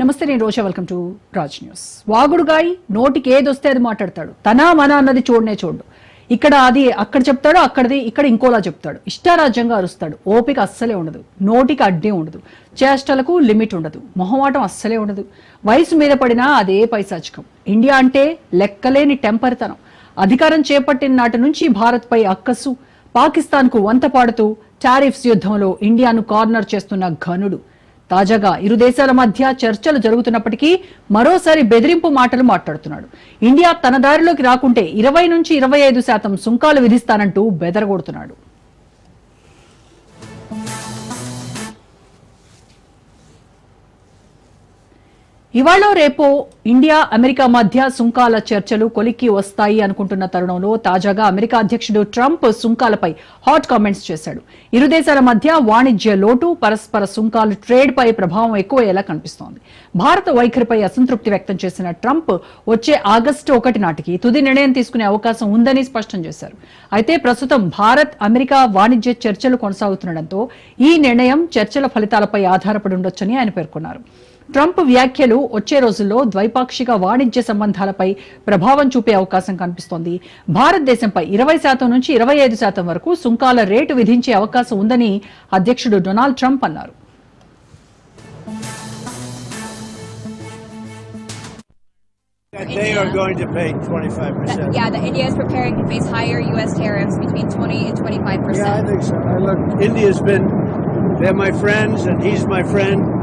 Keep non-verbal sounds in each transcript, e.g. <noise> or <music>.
నమస్తే నేను Roja welcome to Raj news. వాగుడుగాయి నోటికి ఏది వస్తే అది మాట్లాడతాడు. తన మన అన్నది చూడనే చూడు. ఇక్కడ అది అక్కడ చెప్తాడు అక్కడది ఇక్కడ ఇంకోలా చెప్తాడు. ఇష్టారాజ్యంగా అరుస్తాడు. ఓపిక అస్సలే ఉండదు. నోటికి అడ్డే ఉండదు. చేష్టలకు లిమిట్ ఉండదు. మొహమాటం అస్సలే ఉండదు. వయసు మీద పడినా అదే పైశాచికం. ఇండియా అంటే లెక్కలేని టెంపర్తనం. అధికారం చేపట్టిన నాటి నుంచి భారత్పై అక్కసు. పాకిస్తాన్కు వంత పాడుతూ టారిఫ్స్ యుద్ధంలో ఇండియాను కార్నర్ చేస్తున్న ఘనుడు. తాజాగా ఇరు దేశాల మధ్య చర్చలు జరుగుతున్నప్పటికీ మరోసారి బెదిరింపు మాటలు మాట్లాడుతున్నాడు. ఇండియా తన దారిలోకి రాకుంటే ఇరవై నుంచి ఇరవై ఐదు శాతం సుంకాలు విధిస్తానంటూ బెదరగొడుతున్నాడు. ఇవాళ రేపో ఇండియా అమెరికా మధ్య సుంకాల చర్చలు కొలిక్కి వస్తాయి అనుకుంటున్న తరుణంలో తాజాగా అమెరికా అధ్యక్షుడు ట్రంప్ సుంకాలపై హాట్ కామెంట్స్ చేశాడు. ఇరు దేశాల మధ్య వాణిజ్య లోటు పరస్పర సుంకాలు ట్రేడ్ పై ప్రభావం ఎక్కువయ్యేలా కనిపిస్తోంది. భారత వైఖరిపై అసంతృప్తి వ్యక్తం చేసిన ట్రంప్ వచ్చే ఆగస్టు ఒకటి నాటికి తుది నిర్ణయం తీసుకునే అవకాశం ఉందని స్పష్టం చేశారు. అయితే ప్రస్తుతం భారత్ అమెరికా వాణిజ్య చర్చలు కొనసాగుతుండటంతో ఈ నిర్ణయం చర్చల ఫలితాలపై ఆధారపడి ఉండొచ్చని ఆయన పేర్కొన్నారు. ట్రంప్ వ్యాఖ్యలు వచ్చే రోజుల్లో ద్వైపాక్షిక వాణిజ్య సంబంధాలపై ప్రభావం చూపే అవకాశం కనిపిస్తోంది భారతదేశంపై ఇరవై శాతం నుంచి ఇరవై ఐదు శాతం వరకు సుంకాల రేటు విధించే అవకాశం ఉందని అధ్యక్షుడు డొనాల్డ్ ట్రంప్ అన్నారు they are going to pay 25%. That- yeah, that India is preparing to face higher U.S. tariffs between 20 and 25 Yeah, I think so. I look, India's been, they're my friends, and he's my friend.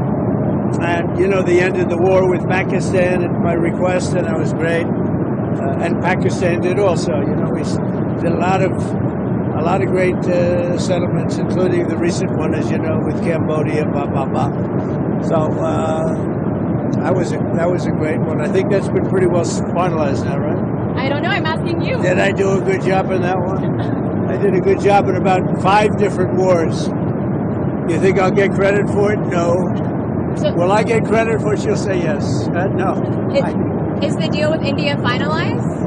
And, you know, they ended the war with Pakistan at my request, and that was great. Uh, and Pakistan did also. You know, we did a lot of, a lot of great uh, settlements, including the recent one, as you know, with Cambodia, blah, blah, blah. So, uh, that was a, that was a great one. I think that's been pretty well finalized now, right? I don't know. I'm asking you. Did I do a good job in that one? <laughs> I did a good job in about five different wars. You think I'll get credit for it? No. So, Will I get credit for it? She'll say yes. Uh, no. is, is the deal with India finalized?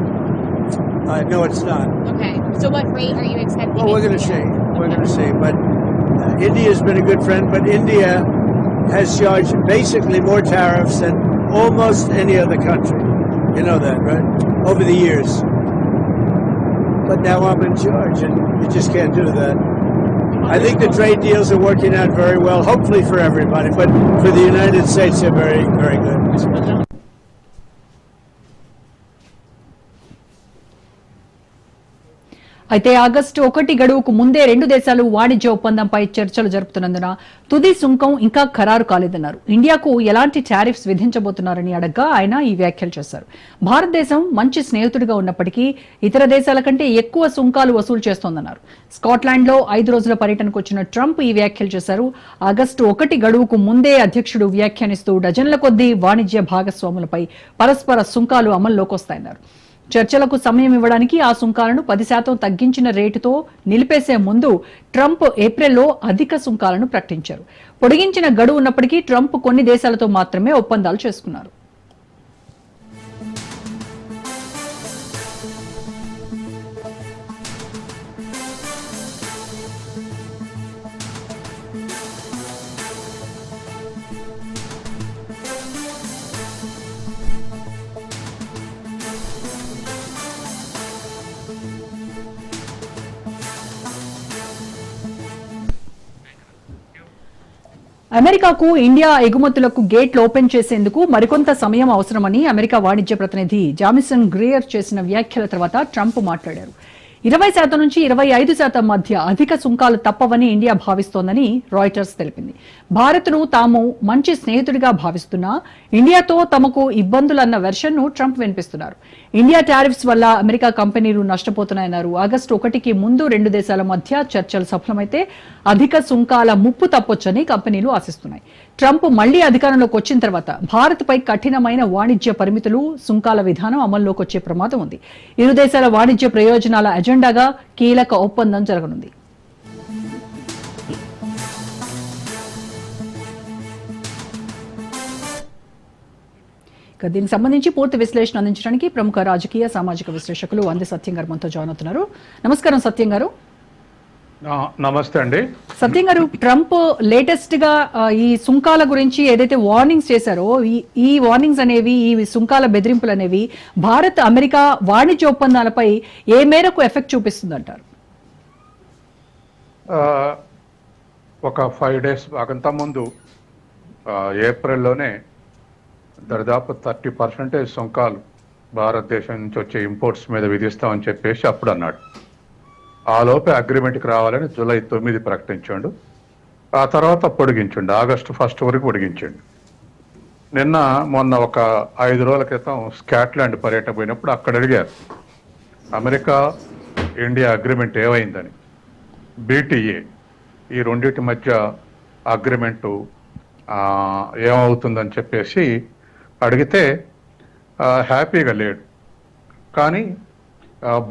Uh, no, it's not. Okay. So, what rate are you expecting? Well, we're going to see. We're going to see. But uh, India's been a good friend, but India has charged basically more tariffs than almost any other country. You know that, right? Over the years. But now I'm in charge, and you just can't do that. I think the trade deals are working out very well, hopefully for everybody, but for the United States, they're very, very good. అయితే August ఒకటి గడువుకు ముందే రెండు దేశాలు వాణిజ్య ఒప్పందంపై చర్చలు జరుపుతున్నందున తుది సుంకం ఇంకా ఖరారు కాలేదన్నారు. ఇండియాకు ఎలాంటి టారిఫ్స్ విధించబోతున్నారని అడగ్గా ఆయన ఈ వ్యాఖ్యలు చేశారు. భారతదేశం మంచి స్నేహితుడిగా ఉన్నప్పటికీ ఇతర దేశాల కంటే ఎక్కువ సుంకాలు వసూలు చేస్తోందన్నారు. స్కాట్లాండ్లో ఐదు రోజుల పర్యటనకు వచ్చిన ట్రంప్ ఈ వ్యాఖ్యలు చేశారు. ఆగస్టు ఒకటి గడువుకు ముందే అధ్యక్షుడు వ్యాఖ్యానిస్తూ డజన్ల కొద్దీ వాణిజ్య భాగస్వాములపై పరస్పర సుంకాలు అమల్లోకి వస్తాయన్నారు చర్చలకు సమయం ఇవ్వడానికి ఆ సుంకాలను పది శాతం తగ్గించిన రేటుతో నిలిపేసే ముందు ట్రంప్ ఏప్రిల్లో అధిక సుంకాలను ప్రకటించారు. పొడిగించిన గడువు ఉన్నప్పటికీ ట్రంప్ కొన్ని దేశాలతో మాత్రమే ఒప్పందాలు చేసుకున్నారు. అమెరికాకు ఇండియా ఎగుమతులకు గేట్లు ఓపెన్ చేసేందుకు మరికొంత సమయం అవసరమని అమెరికా వాణిజ్య ప్రతినిధి జామిసన్ గ్రియర్ చేసిన వ్యాఖ్యల తర్వాత ట్రంప్ మాట్లాడారు. ఇరవై శాతం నుంచి ఇరవై ఐదు శాతం మధ్య అధిక సుంకాలు తప్పవని ఇండియా భావిస్తోందని రాయిటర్స్ తెలిపింది. భారత్ను తాము మంచి స్నేహితుడిగా భావిస్తున్నా ఇండియాతో తమకు ఇబ్బందులన్న వెర్షన్ను ట్రంప్ వినిపిస్తున్నారు. ఇండియా టారిఫ్స్ వల్ల అమెరికా కంపెనీలు నష్టపోతున్నాయన్నారు. ఆగస్టు ఒకటికి ముందు రెండు దేశాల మధ్య చర్చలు సఫలమైతే అధిక సుంకాల ముప్పు తప్పొచ్చని కంపెనీలు ఆశిస్తున్నాయి. ట్రంప్ మళ్ళీ అధికారంలోకి వచ్చిన తర్వాత భారత్పై కఠినమైన వాణిజ్య పరిమితులు సుంకాల విధానం అమల్లోకి వచ్చే ప్రమాదం ఉంది. ఇరు దేశాల వాణిజ్య ప్రయోజనాల ఎజెండాగా కీలక ఒప్పందం జరగనుంది. దీనికి సంబంధించి పూర్తి విశ్లేషణ అందించడానికి ప్రముఖ రాజకీయ సామాజిక విశ్లేషకులు వంది సత్యం గారు మనతో జాయిన్ అవుతున్నారు. నమస్కారం సత్యం గారు. నమస్తే అండి. సత్యం గారు ట్రంప్ లేటెస్ట్గా ఈ సుంకాల గురించి ఏదైతే వార్నింగ్స్ చేశారో ఈ ఈ వార్నింగ్స్ అనేవి ఈ సుంకాల బెదిరింపులు అనేవి భారత్ అమెరికా వాణిజ్య ఒప్పందాలపై ఏ మేరకు ఎఫెక్ట్ చూపిస్తుందంటారు? ఒక ఫైవ్ డేస్ అంత ముందు ఏప్రిల్లోనే దరిదాపు థర్టీ పర్సెంటేజ్ సుంకాలు భారతదేశం నుంచి వచ్చే ఇంపోర్ట్స్ మీద విధిస్తామని చెప్పేసి అప్పుడు అన్నాడు. ఆ లోపే అగ్రిమెంట్కి రావాలని జూలై తొమ్మిది ప్రకటించాడు. ఆ తర్వాత పొడిగించండు. ఆగస్టు ఫస్ట్ వరకు పొడిగించండు. నిన్న మొన్న ఒక ఐదు రోజుల క్రితం స్కాట్లాండ్ పర్యటన పోయినప్పుడు అక్కడ అడిగారు అమెరికా ఇండియా అగ్రిమెంట్ ఏమైందని? బీటీఏ ఈ రెండింటి మధ్య అగ్రిమెంటు ఏమవుతుందని చెప్పేసి అడిగితే హ్యాపీగా లేడు. కానీ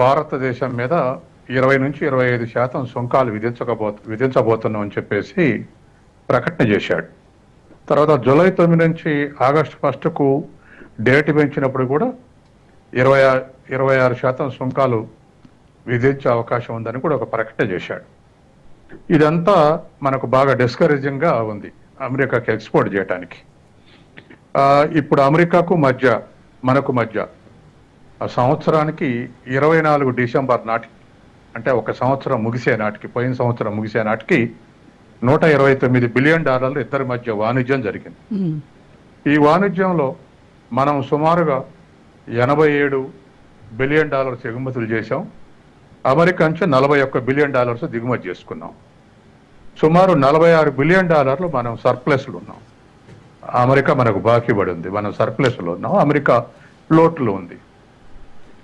భారతదేశం మీద ఇరవై నుంచి ఇరవై ఐదు శాతం సుంకాలు విధించకపో విధించబోతున్నామని చెప్పేసి ప్రకటన చేశాడు. తర్వాత జూలై తొమ్మిది నుంచి ఆగస్టు ఫస్ట్కు డేట్ పెంచినప్పుడు కూడా ఇరవై ఇరవై ఆరు శాతం సుంకాలు విధించే అవకాశం ఉందని కూడా ఒక ప్రకటన చేశాడు. ఇదంతా మనకు బాగా డిస్కరేజింగ్గా ఉంది అమెరికాకి ఎక్స్పోర్ట్ చేయడానికి ఇప్పుడు అమెరికాకు మధ్య మనకు మధ్య ఆ సంవత్సరానికి ఇరవై నాలుగు డిసెంబర్ నాటికి అంటే ఒక సంవత్సరం ముగిసే నాటికి పోయిన సంవత్సరం ముగిసే నాటికి నూట ఇరవై తొమ్మిది బిలియన్ డాలర్లు ఇద్దరి మధ్య వాణిజ్యం జరిగింది. ఈ వాణిజ్యంలో మనం సుమారుగా ఎనభై ఏడు బిలియన్ డాలర్స్ ఎగుమతులు చేశాం. అమెరికా నుంచి నలభై ఒక్క బిలియన్ డాలర్స్ దిగుమతి చేసుకున్నాం. సుమారు నలభై ఆరు బిలియన్ డాలర్లు మనం సర్ప్లస్లు ఉన్నాం. అమెరికా మనకు బాకీ పడి ఉంది మనం సర్ప్లస్లో ఉన్నాం. అమెరికా లోట్లో ఉంది.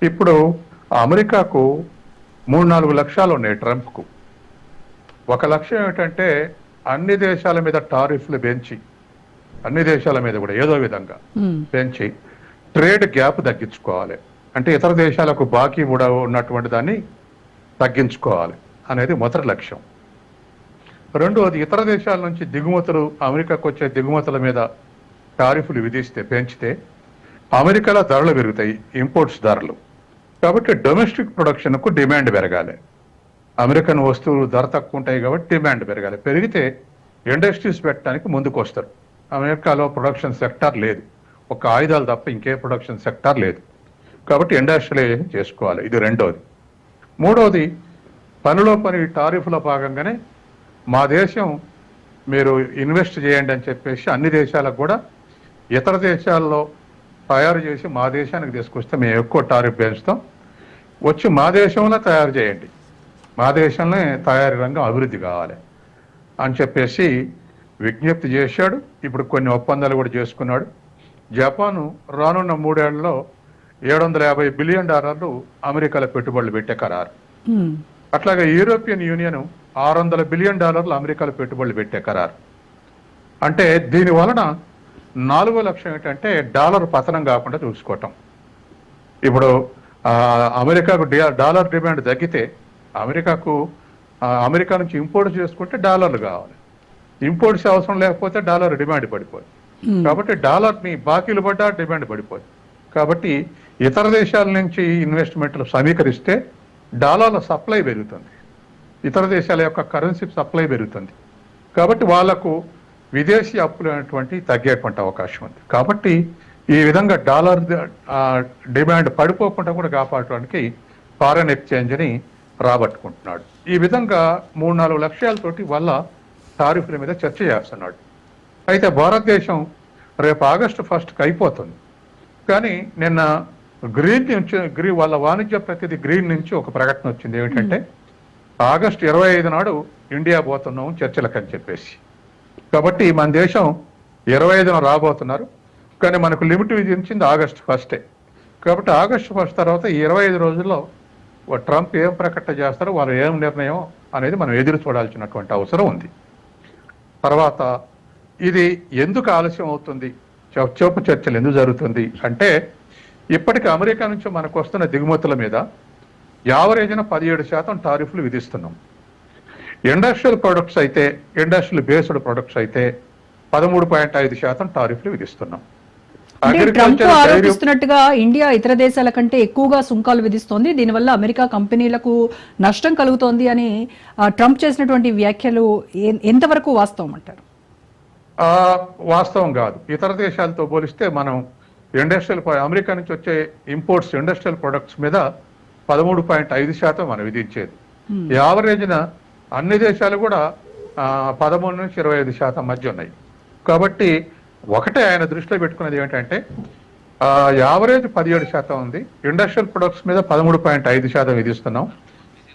ఇప్పుడు అమెరికాకు మూడు నాలుగు లక్ష్యాలు ఉన్నాయి ట్రంప్కు. ఒక లక్ష్యం ఏమిటంటే అన్ని దేశాల మీద టారిఫ్లు పెంచి అన్ని దేశాల మీద కూడా ఏదో విధంగా పెంచి ట్రేడ్ గ్యాప్ తగ్గించుకోవాలి. అంటే ఇతర దేశాలకు బాకీ కూడా ఉన్నటువంటి దాన్ని తగ్గించుకోవాలి అనేది మొదటి లక్ష్యం. రెండవది ఇతర దేశాల నుంచి దిగుమతులు అమెరికాకు వచ్చే దిగుమతుల మీద టారిఫ్లు విధిస్తే పెంచితే అమెరికాలో ధరలు పెరుగుతాయి ఇంపోర్ట్స్ ధరలు. కాబట్టి డొమెస్టిక్ ప్రొడక్షన్కు డిమాండ్ పెరగాలి. అమెరికన్ వస్తువులు ధర తక్కువ ఉంటాయి కాబట్టి డిమాండ్ పెరగాలి. పెరిగితే ఇండస్ట్రీస్ పెట్టడానికి ముందుకు వస్తారు అమెరికాలో ప్రొడక్షన్ సెక్టార్ లేదు. ఒక ఆయుధాలు తప్ప ఇంకే ప్రొడక్షన్ సెక్టార్ లేదు. కాబట్టి ఇండస్ట్రియలైజేషన్ చేసుకోవాలి. ఇది రెండవది మూడవది పనిలో పని టారిఫ్లో భాగంగానే మా దేశం మీరు ఇన్వెస్ట్ చేయండి అని చెప్పేసి అన్ని దేశాలకు కూడా ఇతర దేశాల్లో తయారు చేసి మా దేశానికి తీసుకొస్తే మేము ఎక్కువ టారిఫ్ పెంచుతాం. వచ్చి మా దేశంలో తయారు చేయండి. మా దేశంలో తయారీ రంగం అభివృద్ధి కావాలి అని చెప్పేసి విజ్ఞప్తి చేశాడు. ఇప్పుడు కొన్ని ఒప్పందాలు కూడా చేసుకున్నాడు. జపాను రానున్న మూడేళ్ళలో ఏడు వందల యాభై బిలియన్ డాలర్లు అమెరికాలో పెట్టుబడులు పెట్టే ఖరారు. అట్లాగే యూరోపియన్ యూనియన్ ఆరు వందల బిలియన్ డాలర్లు అమెరికాలో పెట్టుబడులు పెట్టే ఖరారు. అంటే దీని వలన నాలుగో లక్ష్యం ఏంటంటే డాలర్ పతనం కాకుండా చూసుకోవటం. ఇప్పుడు అమెరికాకు డాలర్ డిమాండ్ తగ్గితే అమెరికాకు అమెరికా నుంచి ఇంపోర్ట్ చేసుకుంటే డాలర్లు కావాలి. ఇంపోర్ట్స్ అవసరం లేకపోతే డాలర్ డిమాండ్ పడిపోతుంది ఉమ్, కాబట్టి డాలర్ని బాకీలు పడ్డా డిమాండ్ పడిపోతుంది కాబట్టి ఇతర దేశాల నుంచి ఇన్వెస్ట్మెంట్లు సమీకరిస్తే డాలర్ల సప్లై పెరుగుతుంది. ఇతర దేశాల యొక్క కరెన్సీ సప్లై పెరుగుతుంది. కాబట్టి వాళ్ళకు విదేశీ అప్పులు అనేటువంటి తగ్గేటువంటి అవకాశం ఉంది. కాబట్టి ఈ విధంగా డాలర్ డిమాండ్ పడిపోకుండా కూడా కాపాడటానికి ఫారెన్ ఎక్స్చేంజ్ని రాబట్టుకుంటున్నాడు. ఈ విధంగా మూడు నాలుగు లక్ష్యాలతోటి వల్ల టారిఫ్ల మీద చర్చ చేస్తున్నాడు. అయితే భారతదేశం రేపు ఆగస్టు ఫస్ట్కి అయిపోతుంది. కానీ నిన్న గ్రీన్ నుంచి గ్రీన్ వాళ్ళ వాణిజ్య ప్రతినిధి గ్రీన్ నుంచి ఒక ప్రకటన వచ్చింది. ఏమిటంటే ఆగస్టు ఇరవై ఐదు నాడు ఇండియా పోతున్నాం చర్చలకు అని చెప్పేసి. కాబట్టి మన దేశం ఇరవై ఐదున రాబోతున్నారు. కానీ మనకు లిమిట్ విధించింది ఆగస్టు ఫస్టే. కాబట్టి ఆగస్టు ఫస్ట్ తర్వాత ఇరవై ఐదు రోజుల్లో ఓ ట్రంప్ ఏం ప్రకటన చేస్తారో వాళ్ళు ఏం నిర్ణయం అనేది మనం ఎదురు చూడాల్సినటువంటి అవసరం ఉంది. తర్వాత ఇది ఎందుకు ఆలస్యం అవుతుంది? చౌ- చౌపు చర్చలు ఎందుకు జరుగుతుంది? అంటే ఇప్పటికి అమెరికా నుంచి మనకు వస్తున్న దిగుమతుల మీద యావరేజ్న పదిహేడు శాతం టారిఫ్లు విధిస్తున్నాం. ఇండస్ట్రియల్ ప్రొడక్ట్స్ అయితే ఇండస్ట్రియల్ బేస్డ్ ప్రొడక్ట్స్ అయితే పదమూడు పాయింట్ ఐదు శాతం టారిఫ్లు విధిస్తున్నాం. ట్రంప్ ఆరోపిస్తున్నట్టుగా ఇండియా ఇతర దేశాల కంటే ఎక్కువగా సుంకాలు విధిస్తోంది. దీనివల్ల అమెరికా కంపెనీలకు నష్టం కలుగుతోంది అని ట్రంప్ చేసినటువంటి వ్యాఖ్యలు ఎంతవరకు వాస్తవం అంటారు? వాస్తవం కాదు. ఇతర దేశాలతో పోలిస్తే మనం ఇండస్ట్రియల్ అమెరికా నుంచి వచ్చే ఇంపోర్ట్స్ ఇండస్ట్రియల్ ప్రొడక్ట్స్ మీద పదమూడు పాయింట్ ఐదు శాతం మనం విధించేది. యావరేజ్న అన్ని దేశాలు కూడా పదమూడు నుంచి ఇరవై ఐదు శాతం మధ్య ఉన్నాయి. కాబట్టి ఒకటే ఆయన దృష్టిలో పెట్టుకున్నది ఏంటంటే ఆ, యావరేజ్ పదిహేడు శాతం ఉంది. ఇండస్ట్రియల్ ప్రొడక్ట్స్ మీద పదమూడు పాయింట్ ఐదు శాతం విధిస్తున్నాం.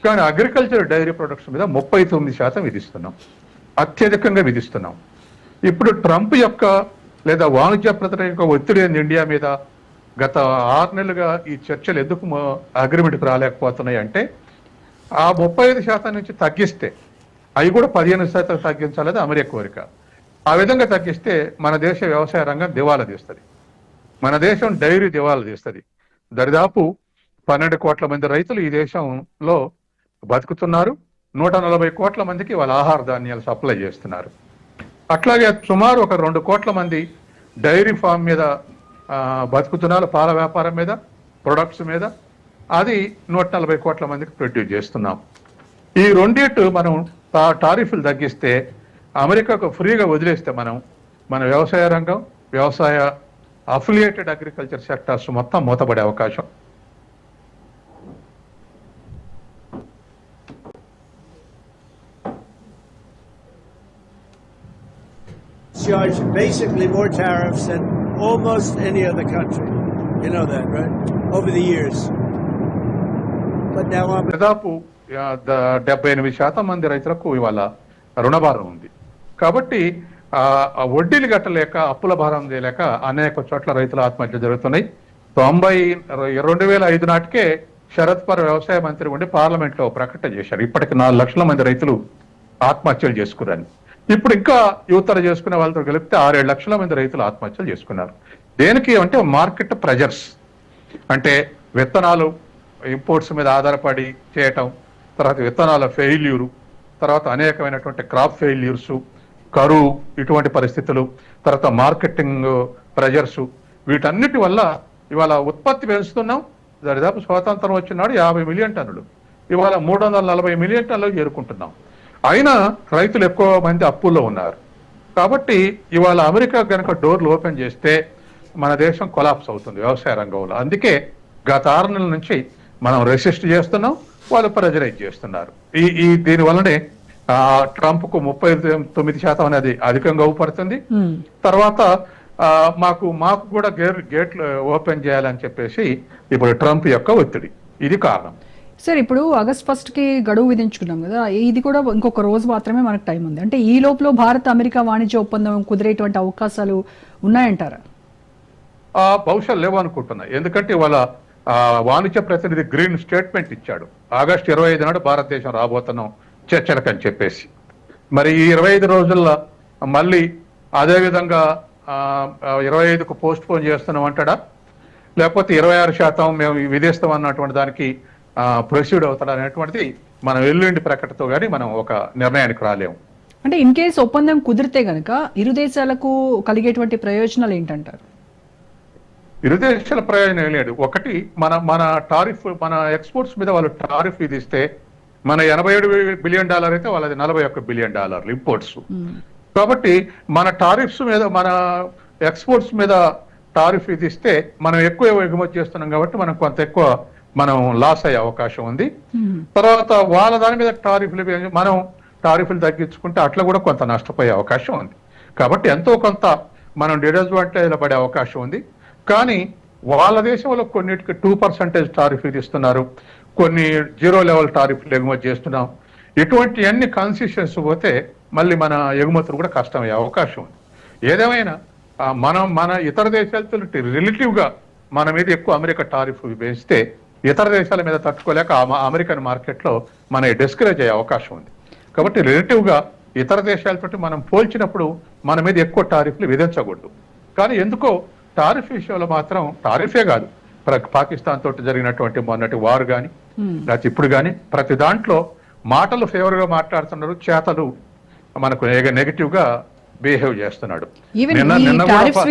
కానీ అగ్రికల్చర్ డైరీ ప్రొడక్ట్స్ మీద ముప్పై తొమ్మిది శాతం విధిస్తున్నాం. అత్యధికంగా విధిస్తున్నాం. ఇప్పుడు ట్రంప్ యొక్క లేదా వాణిజ్య ప్రతినిధి ఒత్తిడి ఇండియా మీద? గత ఆరు నెలలుగా ఈ చర్చలు ఎందుకు అగ్రిమెంట్కి రాలేకపోతున్నాయి అంటే ఆ ముప్పై ఐదు శాతం నుంచి తగ్గిస్తే అవి కూడా పదిహేను శాతం తగ్గించాలది అమెరికా కోరిక. ఆ విధంగా తగ్గిస్తే మన దేశ వ్యవసాయ రంగం దివాలా తీస్తుంది. మన దేశం డైరీ దివాలా తీస్తుంది. దరిదాపు పన్నెండు కోట్ల మంది రైతులు ఈ దేశంలో బతుకుతున్నారు. నూట నలభై కోట్ల మందికి వాళ్ళ ఆహార ధాన్యాలు సప్లై చేస్తున్నారు. అట్లాగే సుమారు ఒక రెండు కోట్ల మంది డైరీ ఫామ్ మీద బతుకుతున్నారు పాల వ్యాపారం మీద ప్రొడక్ట్స్ మీద. అది నూట నలభై కోట్ల మందికి ప్రొడ్యూస్ చేస్తున్నాం. ఈ రెండిట్టు మనం టా- టారిఫ్లు తగ్గిస్తే అమెరికాకు ఫ్రీగా వదిలేస్తే మనం మన వ్యవసాయ రంగం వ్యవసాయ అఫిలియేటెడ్ అగ్రికల్చర్ సెక్టార్స్ మొత్తం మూతపడే అవకాశం. Charge basically more tariffs and almost any other country. You know that, right? Over the years. But now I'm దాదాపు డెబ్బై ఎనిమిది శాతం మంది రైతులకు ఇవాళ రుణభారం ఉంది కాబట్టి ఆ వడ్డీలు కట్టలేక అప్పుల భారం చేయలేక అనేక చోట్ల రైతుల ఆత్మహత్యలు జరుగుతున్నాయి తొంభై రెండు వేల ఐదు నాటికే శరద్ పర్ వ్యవసాయ మంత్రి ఉండి పార్లమెంట్లో ప్రకటన చేశారు ఇప్పటికి నాలుగు లక్షల మంది రైతులు ఆత్మహత్యలు చేసుకున్నారని ఇప్పుడు ఇంకా యువతర చేసుకునే వాళ్ళతో కలిపితే ఆరేడు లక్షల మంది రైతులు ఆత్మహత్యలు చేసుకున్నారు. దేనికి అంటే మార్కెట్ ప్రెజర్స్. అంటే విత్తనాలు ఇంపోర్ట్స్ మీద ఆధారపడి చేయటం తర్వాత విత్తనాల ఫెయిల్యూరు తర్వాత అనేకమైనటువంటి క్రాప్ ఫెయిల్యూర్స్ కరువు ఇటువంటి పరిస్థితులు తర్వాత మార్కెటింగ్ ప్రెజర్స్. వీటన్నిటి వల్ల ఇవాళ ఉత్పత్తి పెంచుతున్నాం. దరిదాపు స్వాతంత్రం వచ్చినాడు యాభై మిలియన్ టన్నులు. ఇవాళ మూడు వందల నలభై మిలియన్ టన్నులు చేరుకుంటున్నాం అయినా రైతులు ఎక్కువ మంది అప్పుల్లో ఉన్నారు. కాబట్టి ఇవాళ అమెరికా కనుక డోర్లు ఓపెన్ చేస్తే మన దేశం కొలాప్స్ అవుతుంది వ్యవసాయ రంగంలో. అందుకే గత ఆరు నెలల నుంచి మనం రెసిస్ట్ చేస్తున్నాం వాళ్ళు ప్రెజరైజ్ చేస్తున్నారు. ఈ ఈ దీని వల్లనే ట్రంప్కు ముప్పై తొమ్మిది శాతం అనేది అధికంగా ఊపడుతుంది. తర్వాత ఆ, మాకు మాకు కూడా గేర్ గేట్లు ఓపెన్ చేయాలని చెప్పేసి ఇప్పుడు ట్రంప్ యొక్క ఒత్తిడి. ఇది కారణం. సార్ ఇప్పుడు ఆగస్ట్ ఫస్ట్కి గడువు విధించుకున్నాం కదా ఇది కూడా ఇంకొక రోజు మాత్రమే మనకు టైం ఉంది. అంటే ఈ లోపల భారత్ అమెరికా వాణిజ్య ఒప్పందం కుదిరేటువంటి అవకాశాలు ఉన్నాయంటారా? ఆ బహుశా లేవనుకుంటున్నా. ఎందుకంటే ఇవాళ వాణిజ్య ప్రతినిధి గ్రీన్ స్టేట్మెంట్ ఇచ్చాడు. ఆగస్టు ఇరవై ఐదు నాడు భారతదేశం రాబోతున్నాం చర్చలకు అని చెప్పేసి. మరి ఈ ఇరవై ఐదు రోజుల్లో మళ్ళీ అదేవిధంగా ఇరవై ఐదుకు పోస్ట్ పోన్ చేస్తున్నాం అంటాడా? లేకపోతే ఇరవై ఆరు శాతం మేము విధిస్తాం అన్నటువంటి దానికి ప్రొసీడ్ అవుతాడా అనేటువంటిది మనం ఎల్లుండి ప్రకటనతో కానీ మనం ఒక నిర్ణయానికి రాలేము. అంటే ఇన్ కేస్ ఒప్పందం కుదిరితే గనక ఇరు దేశాలకు కలిగేటువంటి ప్రయోజనాలు ఏంటంటారు? ఇరు దేశాల ప్రయోజనం లేదు. ఒకటి మన మన టారిఫ్ మన ఎక్స్పోర్ట్స్ మీద వాళ్ళు టారిఫ్ విధిస్తే మన ఎనభై ఏడు బిలియన్ డాలర్ అయితే వాళ్ళది నలభై ఒక్క బిలియన్ డాలర్లు ఇంపోర్ట్స్. కాబట్టి మన టారిఫ్స్ మీద మన ఎక్స్పోర్ట్స్ మీద టారిఫ్ విధిస్తే మనం ఎక్కువ ఎగుమతి చేస్తున్నాం కాబట్టి మనం కొంత ఎక్కువ మనం లాస్ అయ్యే అవకాశం ఉంది. తర్వాత వాళ్ళ దాని మీద టారిఫ్లు మనం టారిఫ్లు తగ్గించుకుంటే అట్లా కూడా కొంత నష్టపోయే అవకాశం ఉంది. కాబట్టి ఎంతో కొంత మనం డిడస్అడ్వాంటేజ్ పడే అవకాశం ఉంది. కానీ వాళ్ళ దేశంలో కొన్నిటికి టూ పర్సెంటేజ్ టారిఫ్ విధిస్తున్నారు కొన్ని జీరో లెవెల్ టారిఫ్లు ఎగుమతి చేస్తున్నాం. ఇటువంటి అన్ని కన్సెషన్స్ పోతే మళ్ళీ మన ఎగుమతులు కూడా కష్టమయ్యే అవకాశం ఉంది. ఏదేమైనా మనం మన ఇతర దేశాలతో రిలేటివ్గా మన మీద ఎక్కువ అమెరికా టారిఫ్ వేస్తే ఇతర దేశాల మీద తట్టుకోలేక అమెరికన్ మార్కెట్లో మన డిస్కరేజ్ అయ్యే అవకాశం ఉంది. కాబట్టి రిలేటివ్గా ఇతర దేశాలతో మనం పోల్చినప్పుడు మన మీద ఎక్కువ టారిఫ్లు విధించకూడదు. కానీ ఎందుకో టారిఫ్ విషయంలో మాత్రం టారిఫే కాదు. ప్ర- పాకిస్తాన్ తోటి జరిగినటువంటి మొన్నటి వారు కానీ లేకపోతే ఇప్పుడు కానీ ప్రతి దాంట్లో మాటలు ఫేవర్గా మాట్లాడుతున్నారు చేతలు మనకు నెగటివ్గా బిహేవ్ చేస్తున్నాడు.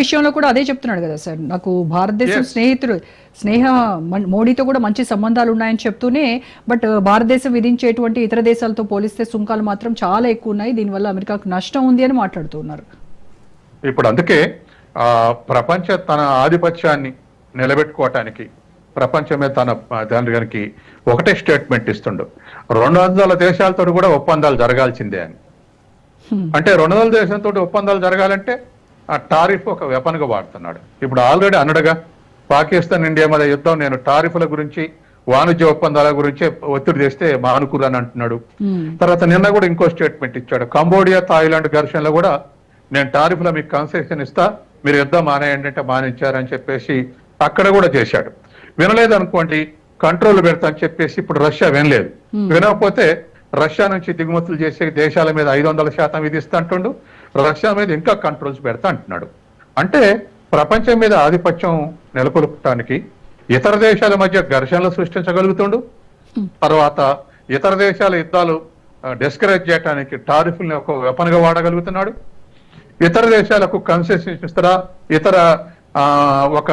విషయంలో కూడా అదే చెప్తున్నాడు కదా సార్. నాకు భారతదేశం. స్నేహితుడు స్నేహ మోడీతో కూడా మంచి సంబంధాలు ఉన్నాయని చెప్తూనే బట్ భారతదేశం విధించేటువంటి ఇతర దేశాలతో పోలిస్తే సుంకాలు మాత్రం చాలా ఎక్కువ ఉన్నాయి. దీనివల్ల అమెరికాకు నష్టం ఉంది అని మాట్లాడుతున్నారు ఇప్పుడు అందుకే ఆ ప్రపంచ తన ఆధిపత్యాన్ని నిలబెట్టుకోవటానికి ప్రపంచం మీద తన దానికి ఒకటే స్టేట్మెంట్ ఇస్తుండు. రెండు వందల దేశాలతో కూడా ఒప్పందాలు జరగాల్సిందే అని. అంటే రెండు వందల దేశంతో ఒప్పందాలు జరగాలంటే ఆ టారిఫ్ ఒక వెపన్గా వాడుతున్నాడు. ఇప్పుడు ఆల్రెడీ అన్నడుగా పాకిస్తాన్ ఇండియా మధ్య యుద్ధం నేను టారిఫ్ల గురించి వాణిజ్య ఒప్పందాల గురించి ఒత్తిడి తెస్తే మానుకురని అంటున్నాడు. తర్వాత నిన్న కూడా ఇంకో స్టేట్మెంట్ ఇచ్చాడు. కంబోడియా థాయిలాండ్ ఘర్షణలో కూడా నేను టారిఫ్లో మీకు కన్సెషన్ ఇస్తా మీరు యుద్ధం మానేయండి అంటే మానించారని చెప్పేసి అక్కడ కూడా చేశాడు. వినలేదు అనుకోండి కంట్రోల్ పెడతా అని చెప్పేసి ఇప్పుడు రష్యా వినలేదు. వినకపోతే రష్యా నుంచి దిగుమతులు చేసే దేశాల మీద ఐదు వందల శాతం విధిస్తా రష్యా మీద ఇంకా కంట్రోల్స్ పెడతా అంటున్నాడు. అంటే ప్రపంచం మీద ఆధిపత్యం నెలకొల్పడానికి ఇతర దేశాల మధ్య ఘర్షణలు సృష్టించగలుగుతుండు. తర్వాత ఇతర దేశాల యుద్ధాలు డిస్కరేజ్ చేయడానికి టారిఫ్ని ఒక వెపన్గా వాడగలుగుతున్నాడు. ఇతర దేశాలకు కన్సెషన్ ఇస్తారా? ఇతర ఒక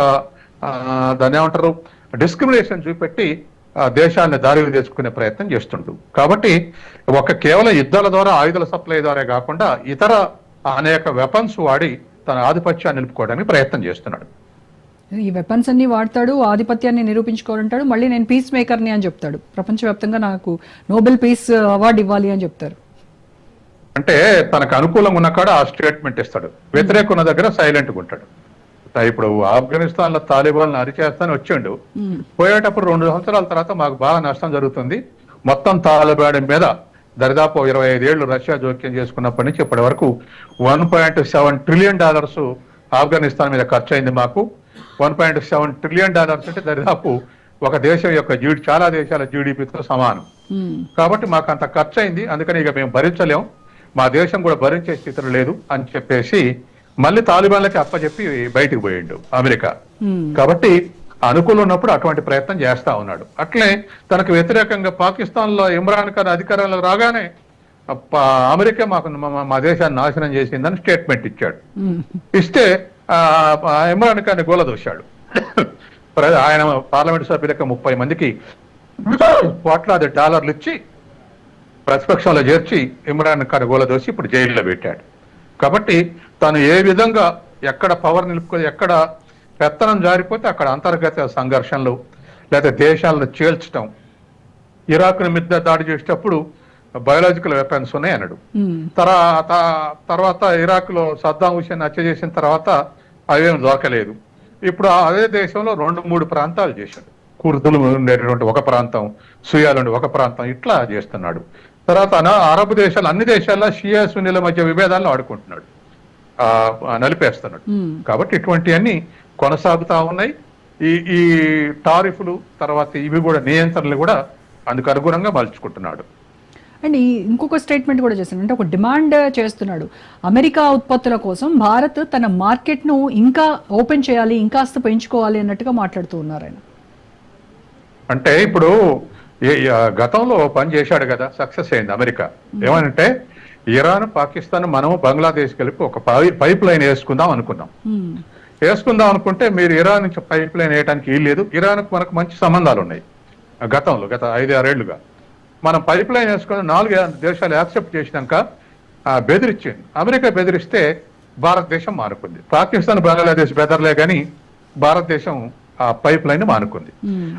దాన్ని ఏమంటారు? డిస్క్రిమినేషన్ చూపెట్టి దేశాన్ని దారిలో తెచ్చుకునే ప్రయత్నం చేస్తుండు. కాబట్టి ఒక కేవలం యుద్ధాల ద్వారా ఆయుధాల సప్లై ద్వారా కాకుండా ఇతర అనేక వెపన్స్ వాడి తన ఆధిపత్యాన్ని నిలుపుకోవడానికి ప్రయత్నం చేస్తున్నాడు. ఈ వెపన్స్ అన్ని వాడతాడు ఆధిపత్యాన్ని నిరూపించుకోవాలంటాడు మళ్ళీ నేను పీస్ మేకర్ని అని చెప్తాడు. ప్రపంచవ్యాప్తంగా నాకు నోబెల్ పీస్ అవార్డు ఇవ్వాలి అని చెప్తారు. అంటే తనకు అనుకూలంగా ఉన్న కాడ ఆ స్టేట్మెంట్ ఇస్తాడు. వ్యతిరేక ఉన్న దగ్గర సైలెంట్గా ఉంటాడు. ఇప్పుడు ఆఫ్ఘనిస్తాన్లో తాలిబాన్ అరిచేస్తాను వచ్చిండు. పోయేటప్పుడు రెండు సంవత్సరాల తర్వాత మాకు బాగా నష్టం జరుగుతుంది. మొత్తం తాలిబాన్ మీద దరిదాపు ఇరవై ఐదేళ్ళు రష్యా జోక్యం చేసుకున్నప్పటి నుంచి ఇప్పటి వరకు one point seven trillion dollars Afghanistan మీద ఖర్చు అయింది మాకు. One point seven trillion dollars అంటే దరిదాపు ఒక దేశం యొక్క జీడి చాలా దేశాల జీడిపితో సమానం. కాబట్టి మాకు అంత ఖర్చు అయింది అందుకని ఇక మేము భరించలేం. మా దేశం కూడా భరించే స్థితిలో లేదు అని చెప్పేసి మళ్ళీ తాలిబాన్లకి అప్పచెప్పి బయటికి పోయిండు అమెరికా. కాబట్టి అనుకూలం ఉన్నప్పుడు అటువంటి ప్రయత్నం చేస్తా ఉన్నాడు. అట్లే తనకు వ్యతిరేకంగా పాకిస్తాన్లో ఇమ్రాన్ ఖాన్ అధికారంలో రాగానే అమెరికా మాకు మా- దేశాన్ని నాశనం చేసిందని స్టేట్మెంట్ ఇచ్చాడు. ఇస్తే ఇమ్రాన్ ఖాన్ గోలదోశాడు ఆయన పార్లమెంట్ సభ్యులకు ముప్పై మందికి కోట్లాది డాలర్లు ఇచ్చి ప్రతిపక్షంలో చేర్చి ఇమ్రాన్ ఖాన్ గోలదోసి ఇప్పుడు జైల్లో పెట్టాడు. కాబట్టి తను ఏ విధంగా ఎక్కడ పవర్ నిలుపుకొని ఎక్కడ పెత్తనం జారిపోతే అక్కడ అంతర్గత సంఘర్షణలు లేదా దేశాలను చీల్చడం ఇరాక్ మీద దాడి చేసేటప్పుడు బయోలాజికల్ వెపన్స్ ఉన్నాయి అన్నాడు. తర్వాత తర్వాత ఇరాక్లో సద్దాం హుసేన్ హత్య చేసిన తర్వాత అవేం దొరకలేదు. ఇప్పుడు అదే దేశంలో రెండు మూడు ప్రాంతాలు చేశాడు. కుర్దులు ఉండేటటువంటి ఒక ప్రాంతం సుయాలు ఒక ప్రాంతం ఇట్లా చేస్తున్నాడు. తర్వాత అరబ్ దేశాలు అన్ని దేశాల్లో షియా సున్నీల మధ్య విభేదాలను ఆడుకుంటున్నాడు. నలిపేస్తున్నాడు. కాబట్టి ఇటువంటివన్నీ కొనసాగుతా ఉన్నాయి. ఈ ఈ టారిఫ్లు తర్వాత ఇవి కూడా నియంత్రణలు కూడా అందుకు అనుగుణంగా మలుచుకుంటున్నాడు. అండ్ ఈ ఇంకొక స్టేట్మెంట్ కూడా చేశాను అంటే ఒక డిమాండ్ చేస్తున్నాడు. అమెరికా ఉత్పత్తుల కోసం భారత్ తన మార్కెట్ను ఇంకా ఓపెన్ చేయాలి ఇంకాస్త పెంచుకోవాలి అన్నట్టుగా మాట్లాడుతూ ఉన్నారు ఆయన. అంటే ఇప్పుడు గతంలో పని చేశాడు కదా సక్సెస్ అయింది అమెరికా. ఏమనంటే ఇరాన్ పాకిస్తాన్ మనము బంగ్లాదేశ్ కలిపి ఒక పై- పైప్ లైన్ వేసుకుందాం అనుకున్నాం. వేసుకుందాం అనుకుంటే మీరు ఇరాన్ నుంచి పైప్ లైన్ వేయడానికి వీల్లేదు ఇరాన్ మనకు మంచి సంబంధాలు ఉన్నాయి. గతంలో గత ఐదు ఆరేళ్ళుగా మనం పైప్ లైన్ వేసుకుని నాలుగు దేశాలు యాక్సెప్ట్ చేసినాక ఆ, బెదిరించింది అమెరికా బెదిరిస్తే భారతదేశం మానుకుంది. పాకిస్తాన్ బంగ్లాదేశ్ బెదర్లే కానీ భారతదేశం ఆ పైప్ లైన్ మానుకుంది.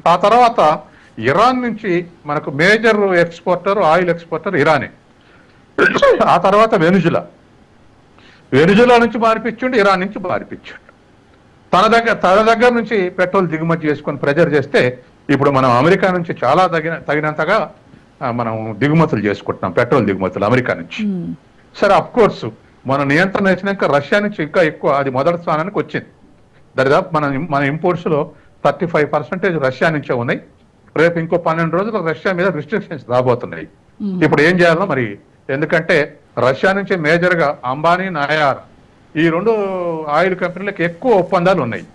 ఆ తర్వాత ఇరాన్ నుంచి మనకు మేజర్ ఎక్స్పోర్టర్ ఆయిల్ ఎక్స్పోర్టర్ ఇరానే. ఆ తర్వాత వెనుజులా. వెనుజులా నుంచి మారిపించుండు ఇరాన్ నుంచి మారిపించుండు తన దగ్గర తన దగ్గర నుంచి పెట్రోల్ దిగుమతి చేసుకొని ప్రెజర్ చేస్తే ఇప్పుడు మనం అమెరికా నుంచి చాలా తగిన తగినంతగా మనం దిగుమతులు చేసుకుంటున్నాం పెట్రోల్ దిగుమతులు అమెరికా నుంచి. సరే అఫ్ కోర్స్ మన నియంత్రణ వచ్చినాక రష్యా నుంచి ఇంకా ఎక్కువ అది మొదటి స్థానానికి వచ్చింది. దరిదాపు మన మన ఇంపోర్ట్స్లో థర్టీ ఫైవ్ పర్సెంటేజ్ రష్యా నుంచే ఉన్నాయి. రేపు ఇంకో పన్నెండు రోజులు రష్యా మీద రిస్ట్రిక్షన్స్ రాబోతున్నాయి. ఇప్పుడు ఏం చేయాలో మరి? ఎందుకంటే రష్యా నుంచి మేజర్గా అంబానీ నాయార్ ఈ రెండు ఆయిల్ కంపెనీలకు ఎక్కువ ఒప్పందాలు ఉన్నాయి.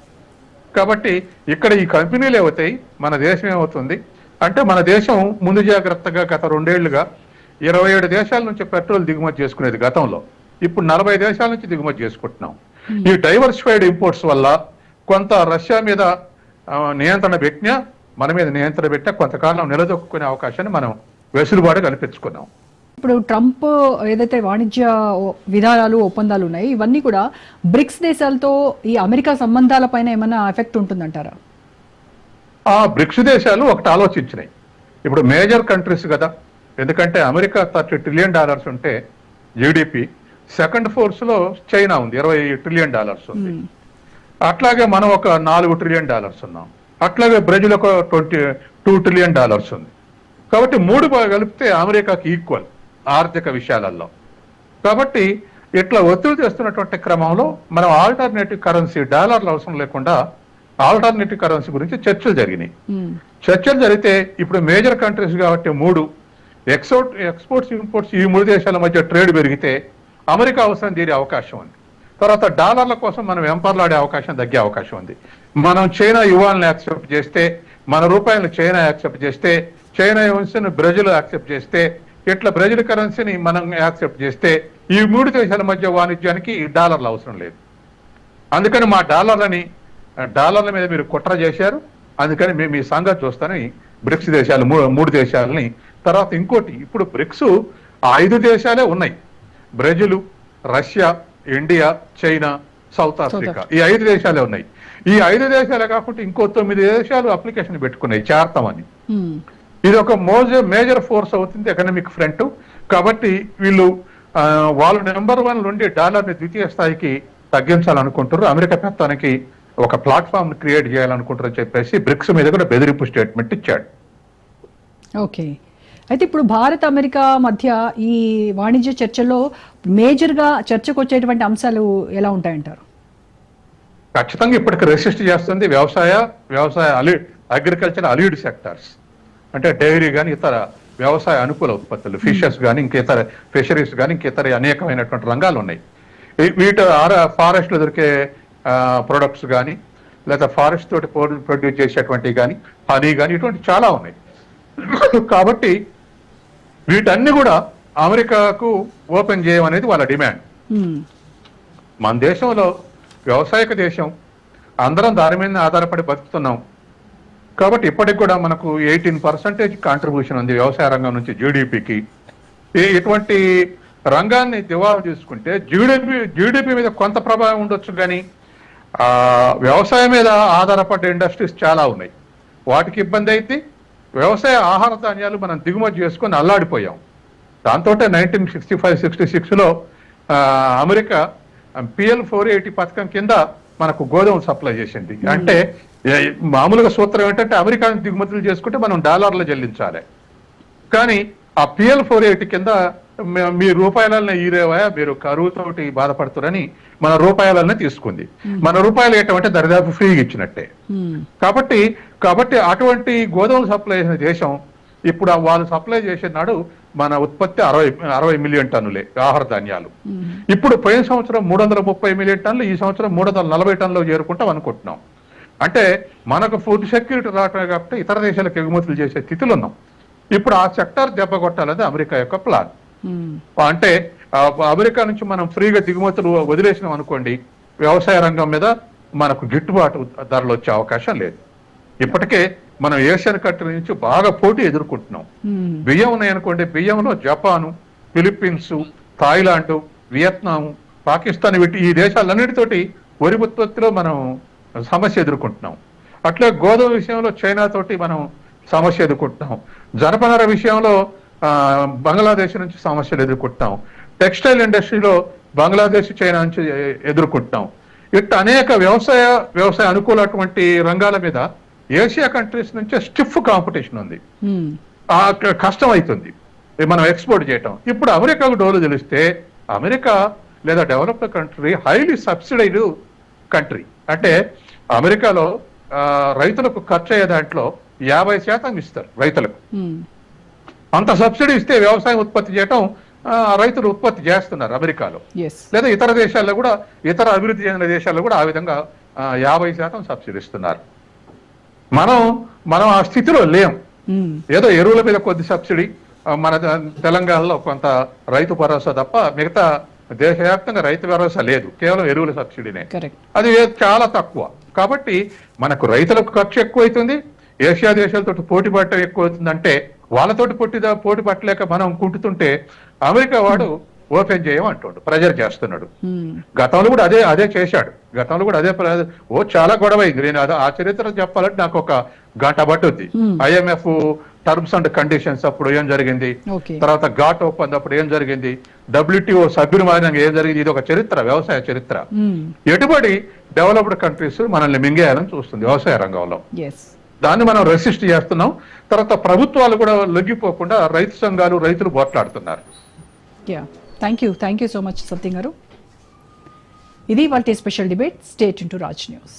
కాబట్టి ఇక్కడ ఈ కంపెనీలు ఏమవుతాయి మన దేశం ఏమవుతుంది? అంటే మన దేశం ముందు జాగ్రత్తగా గత రెండేళ్ళుగా ఇరవై ఏడు దేశాల నుంచి పెట్రోల్ దిగుమతి చేసుకునేది గతంలో. ఇప్పుడు నలభై దేశాల నుంచి దిగుమతి చేసుకుంటున్నాం. ఈ డైవర్సిఫైడ్ ఇంపోర్ట్స్ వల్ల కొంత రష్యా మీద నియంత్రణ పెట్టినా మన మీద నియంత్రణ పెట్టినా కొంతకాలం నిలదొక్కునే అవకాశాన్ని మనం వెసులుబాటు కల్పించుకున్నాం ఇప్పుడు ట్రంప్ ఏదైతే వాణిజ్య విధానాలు ఒప్పందాలు ఉన్నాయి ఇవన్నీ కూడా బ్రిక్స్ దేశాలతో ఈ అమెరికా సంబంధాలపైన ఏమైనా ఎఫెక్ట్ ఉంటుందంటారా? ఆ బ్రిక్స్ దేశాలు ఒకటి ఆలోచించినాయి. ఇప్పుడు మేజర్ కంట్రీస్ కదా. ఎందుకంటే అమెరికా థర్టీ ట్రిలియన్ డాలర్స్ ఉంటే జీడిపి సెకండ్ ఫోర్స్లో చైనా ఉంది ఇరవై ట్రిలియన్ డాలర్స్ ఉంది. అట్లాగే మనం ఒక నాలుగు ట్రిలియన్ డాలర్స్ ఉన్నాం. అట్లాగే బ్రెజిల్ ఒక ట్వంటీ టూ ట్రిలియన్ డాలర్స్ ఉంది. కాబట్టి మూడు కలిపితే అమెరికాకి ఈక్వల్ ఆర్థిక విషయాలలో కాబట్టి ఇట్లా ఒత్తిడి చేస్తున్నటువంటి క్రమంలో మనం ఆల్టర్నేటివ్ కరెన్సీ డాలర్లు అవసరం లేకుండా ఆల్టర్నేటివ్ కరెన్సీ గురించి చర్చలు జరిగినాయి. మ్మ్. చర్చలు జరిగితే ఇప్పుడు మేజర్ కంట్రీస్ కాబట్టి మూడు ఎక్స్పోర్ట్ ఎక్స్పోర్ట్స్ ఇంపోర్ట్స్ ఈ మూడు దేశాల మధ్య ట్రేడ్ పెరిగితే అమెరికా అవసరం తీరే అవకాశం ఉంది. తర్వాత డాలర్ల కోసం మనం వెంపర్లాడే అవకాశం తగ్గే అవకాశం ఉంది. మనం చైనా యువాన్ని యాక్సెప్ట్ చేస్తే మన రూపాయలను చైనా యాక్సెప్ట్ చేస్తే చైనా యువన్స్ని బ్రెజిల్ యాక్సెప్ట్ చేస్తే ఇట్లా బ్రెజిల్ కరెన్సీని మనం యాక్సెప్ట్ చేస్తే ఈ మూడు దేశాల మధ్య వాణిజ్యానికి ఈ డాలర్లు అవసరం లేదు. అందుకని మా డాలర్లని డాలర్ల మీద మీరు కుట్ర చేశారు. అందుకని మేము ఈ సంగతి చూస్తానని బ్రిక్స్ దేశాలు మూడు దేశాలని. తర్వాత ఇంకోటి ఇప్పుడు బ్రిక్స్ ఐదు దేశాలే ఉన్నాయి. Brazil Russia India China South Africa. ఈ ఐదు దేశాలే ఉన్నాయి. ఈ ఐదు దేశాలే కాకుండా ఇంకో తొమ్మిది దేశాలు అప్లికేషన్ పెట్టుకున్నాయి. చేరతామని. ఇది ఒక మోజర్ మేజర్ ఫోర్స్ అవుతుంది ఎకనామిక్ ఫ్రంట్. కాబట్టి వీళ్ళు వాళ్ళు నెంబర్ వన్ నుండి డాలర్ని ద్వితీయ స్థాయికి తగ్గించాలనుకుంటారు అమెరికా పెత్తానికి ఒక ప్లాట్ఫామ్ క్రియేట్ చేయాలనుకుంటారని చెప్పేసి బ్రిక్స్ మీద కూడా బెదిరింపు స్టేట్మెంట్ ఇచ్చాడు. ఓకే. అయితే ఇప్పుడు భారత్ అమెరికా మధ్య ఈ వాణిజ్య చర్చల్లో మేజర్గా చర్చకు వచ్చేటువంటి అంశాలు ఎలా ఉంటాయంటారు? ఖచ్చితంగా ఇప్పటికి రెసిస్ట్ చేస్తుంది వ్యవసాయ వ్యవసాయ అలి అగ్రికల్చర్ అలీడ్ సెక్టార్స్. అంటే డైరీ కానీ ఇతర వ్యవసాయ అనుకూల ఉత్పత్తులు ఫిషెస్ కానీ ఇంకేతర ఫిషరీస్ కానీ ఇంకేతర అనేకమైనటువంటి రంగాలు ఉన్నాయి. వీటి ఫారెస్ట్లో దొరికే ప్రొడక్ట్స్ కానీ లేదా ఫారెస్ట్ తోటి ప్రొడ్యూస్ చేసేటువంటివి కానీ హనీ కానీ ఇటువంటి చాలా ఉన్నాయి. కాబట్టి వీటన్ని కూడా అమెరికాకు ఓపెన్ చేయమనేది వాళ్ళ డిమాండ్. మన దేశంలో వ్యవసాయక దేశం అందరం దాని మీద ఆధారపడి బతుకుతున్నాం. కాబట్టి ఇప్పటికి కూడా మనకు ఎయిటీన్ పర్సెంటేజ్ కాంట్రిబ్యూషన్ ఉంది వ్యవసాయ రంగం నుంచి జీడిపికి ఇటువంటి రంగాన్ని దివాలా చేసుకుంటే జీడిపి జీడిపి మీద కొంత ప్రభావం ఉండొచ్చు కానీ వ్యవసాయం మీద ఆధారపడ్డ ఇండస్ట్రీస్ చాలా ఉన్నాయి. వాటికి ఇబ్బంది అయితే వ్యవసాయ ఆహార ధాన్యాలు మనం దిగుమతి చేసుకొని అల్లాడిపోయాం. దాంతో నైన్టీన్ సిక్స్టీ ఫైవ్ సిక్స్టీ సిక్స్లో అమెరికా పిఎల్ ఫోర్ ఎయిటీ పథకం కింద మనకు గోధుమలు సప్లై చేసింది. అంటే మామూలుగా సూత్రం ఏంటంటే అమెరికా దిగుమతులు చేసుకుంటే మనం డాలర్లు చెల్లించాలి. కానీ ఆ పిఎల్ ఫోర్ ఎయిటీ కింద మ- రూపాయలనే ఈరేవా? మీరు కరువుతోటి బాధపడుతున్నారని మన రూపాయలనే తీసుకుంది. మన రూపాయలు ఏంటంటే దరిదాపు ఫ్రీగా ఇచ్చినట్టే. కాబట్టి కాబట్టి అటువంటి గోధుమలు సప్లై చేసిన దేశం ఇప్పుడు వాళ్ళు సప్లై చేసిన నాడు మన ఉత్పత్తి అరవై అరవై మిలియన్ టన్నులే ఆహార ధాన్యాలు. ఇప్పుడు పోయిన సంవత్సరం మూడు వందల ముప్పై మిలియన్ టన్నులు ఈ సంవత్సరం మూడు వందల నలభై టన్నులు చేరుకుంటాం అనుకుంటున్నాం. అంటే మనకు ఫుడ్ సెక్యూరిటీ రావటమే కాబట్టి ఇతర దేశాలకు ఎగుమతులు చేసే స్థితిలో ఉన్నాం. ఇప్పుడు ఆ సెక్టార్ దెబ్బ కొట్టాలది అమెరికా యొక్క ప్లాన్. అంటే అమెరికా నుంచి మనం ఫ్రీగా దిగుమతులు వదిలేసినాం అనుకోండి వ్యవసాయ రంగం మీద మనకు గిట్టుబాటు ధరలు వచ్చే అవకాశం లేదు. ఇప్పటికే మనం ఏషియన్ కంట్రీ నుంచి బాగా పోటీ ఎదుర్కొంటున్నాం. బియ్యం ఉన్నాయనుకోండి బియ్యంలో Japan Philippines Thailand Vietnam Pakistan వీటి ఈ దేశాలన్నిటితోటి వరి ఉత్పత్తిలో మనం సమస్య ఎదుర్కొంటున్నాం. అట్లే గోధుమ విషయంలో చైనా తోటి మనం సమస్య ఎదుర్కొంటున్నాం. జనపనార విషయంలో బంగ్లాదేశ్ నుంచి సమస్యలు ఎదుర్కొంటున్నాం టెక్స్టైల్ ఇండస్ట్రీలో బంగ్లాదేశ్ చైనా నుంచి ఎ- ఎదుర్కొంటున్నాం ఇట్లా అనేక వ్యవసాయ వ్యవసాయ అనుకూలటువంటి రంగాల మీద ఏషియా కంట్రీస్ నుంచే స్టిఫ్ కాంపిటీషన్ ఉంది. కష్టం అవుతుంది మనం ఎక్స్పోర్ట్ చేయటం. ఇప్పుడు అమెరికాకు డోలు తెలిస్తే అమెరికా లేదా developed country highly subsidised country. అంటే అమెరికాలో రైతులకు ఖర్చు అయ్యే దాంట్లో యాభై శాతం ఇస్తారు రైతులకు. అంత సబ్సిడీ ఇస్తే వ్యవసాయం ఉత్పత్తి చేయటం రైతులు ఉత్పత్తి చేస్తున్నారు అమెరికాలో. లేదా ఇతర దేశాల్లో కూడా ఇతర అభివృద్ధి చెందిన దేశాల్లో కూడా ఆ విధంగా యాభై శాతం సబ్సిడీ ఇస్తున్నారు. మనం మనం ఆ స్థితిలో లేం. మ్మ్. ఏదో ఎరువుల మీద కొద్ది సబ్సిడీ మన తెలంగాణలో కొంత రైతు భరోసా తప్ప మిగతా దేశవ్యాప్తంగా రైతు భరోసా లేదు. కేవలం ఎరువుల సబ్సిడీనే. అది చాలా తక్కువ. కాబట్టి మనకు రైతులకు ఖర్చు ఎక్కువ అవుతుంది ఏషియా దేశాలతో పోటీ పడటం ఎక్కువ అవుతుంది అంటే వాళ్ళతోటి పోటీ పోటీ పట్టలేక మనం కుంటుతుంటే అమెరికా వాడు ఓపెన్ చేయమంటుండు ప్రెజర్ చేస్తున్నాడు. గతంలో కూడా అదే అదే చేశాడు. గతంలో కూడా అదే ఓ చాలా గొడవ అయింది నేను అది ఆ చరిత్ర చెప్పాలంటే నాకు ఒక గంట పట్టుద్ది. ఐఎంఎఫ్ టర్మ్స్ అండ్ కండిషన్స్ అప్పుడు ఏం జరిగింది? తర్వాత ఘాట్ ఒప్పందం అప్పుడు ఏం జరిగింది? డబ్ల్యూటీఓ సభ్యులు మారినాక ఏం జరిగింది? ఇది ఒక చరిత్ర వ్యవసాయ చరిత్ర. ఎటుబడి డెవలప్డ్ కంట్రీస్ మనల్ని మింగేయాలని చూస్తుంది వ్యవసాయ రంగంలో. దాన్ని మనం రెసిస్ట్ చేస్తున్నాం. తర్వాత ప్రభుత్వాలు కూడా లొంగిపోకుండా రైతు సంఘాలు రైతులు పోట్లాడుతున్నారు. Yeah thank you thank you so much Satyam garu ఇది వాళ్ళ special debate. Stay tuned to Raj News